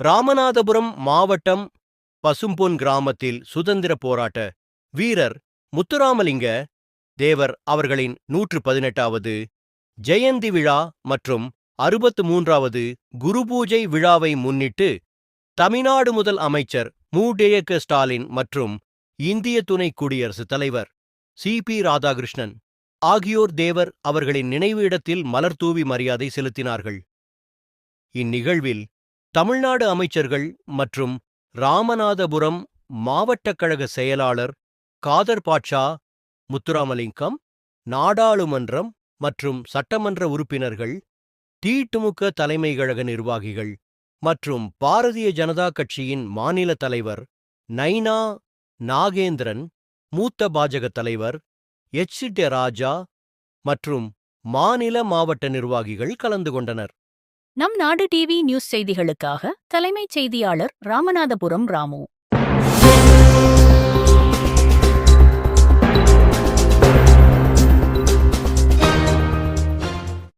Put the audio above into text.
ராமநாதபுரம் மாவட்டம் பசும்பொன் கிராமத்தில் சுதந்திர போராட்ட வீரர் முத்துராமலிங்க தேவர் அவர்களின் நூற்று பதினெட்டாவது ஜெயந்தி விழா மற்றும் அறுபத்து மூன்றாவது குருபூஜை விழாவை முன்னிட்டு தமிழ்நாடு முதல் அமைச்சர் மு. டேயக்க ஸ்டாலின் மற்றும் இந்திய துணை குடியரசுத் தலைவர் சி. பி. ராதாகிருஷ்ணன் ஆகியோர் தேவர் அவர்களின் நினைவு இடத்தில் மலர்தூவி மரியாதை செலுத்தினார்கள். இந்நிகழ்வில் தமிழ்நாடு அமைச்சர்கள் மற்றும் ராமநாதபுரம் மாவட்டக் கழக செயலாளர் காதர் பாட்ஷா முத்துராமலிங்கம் நாடாளுமன்றம் மற்றும் சட்டமன்ற உறுப்பினர்கள் திமுக தலைமை கழக நிர்வாகிகள் மற்றும் பாரதிய ஜனதா கட்சியின் மாநில தலைவர் நைனா நாகேந்திரன் மூத்த பாஜக தலைவர் எச். ராஜா மற்றும் மாநில மாவட்ட நிர்வாகிகள் கலந்து கொண்டனர். நம் நாடு டிவி நியூஸ் செய்திகளுக்காக தலைமைச் செய்தியாளர் ராமநாதபுரம் ராமு.